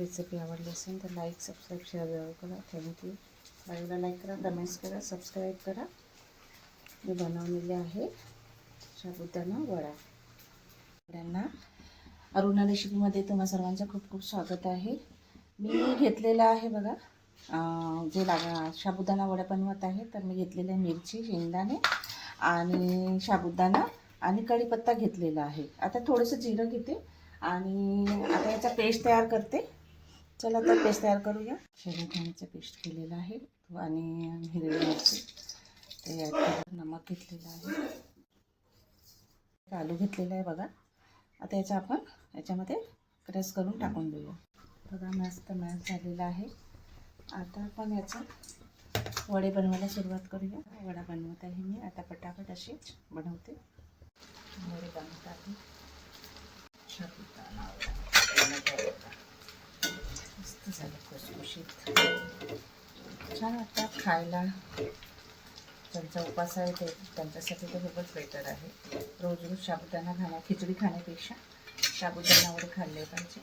Recipe आवडली असेल तर लाईक सबस्क्राईब शेअर जरूर करा. थँक्यू लाईव्हला लाईक करा कमेंट्स करा सबस्क्राईब करा. मी बनवलेले आहे साबुदाणा वडा. वड्यांना अरुणा रेसिपीमध्ये तुम्हा सर्वांचं खूप खूप स्वागत आहे. मी घेतलेलं आहे बघा जे लागा साबुदाणा वडा बनवत आहे तर मी घेतलेले आहे मिरची शेंगदाणे आणि साबुदाणा आणि कढीपत्ता घेतलेला आहे. आता थोडंसं जिरं घेते आणि आता याचा पेस्ट तयार करते. चला तर पेस्ट तयार करूया. शेंगदाण्याचा पेस्ट केलेलं आहे. आणि हिरवी मिरची. ते नमक घेतलेलं आहे. आलू घेतलेला आहे बघा. आता याचा आपण याच्यामध्ये क्रश करून टाकून देऊया. बघा मस्त मॅश झालेला आहे. आता आपण याचा वडे बनवायला सुरुवात करूया. वडा बनवत आहे मी. आता पटापट अशीच बनवते. वडे बनवत आहे साबुदाणा वडा. मस्त छान वाटतात खायला. त्यांचा उपास आहे ते. त्यांच्यासाठी ते खूपच बेटर आहे. रोज रोज साबुदाणा खाण्या खिचडी खाण्यापेक्षा साबुदाणावर खाल्ले पाहिजे.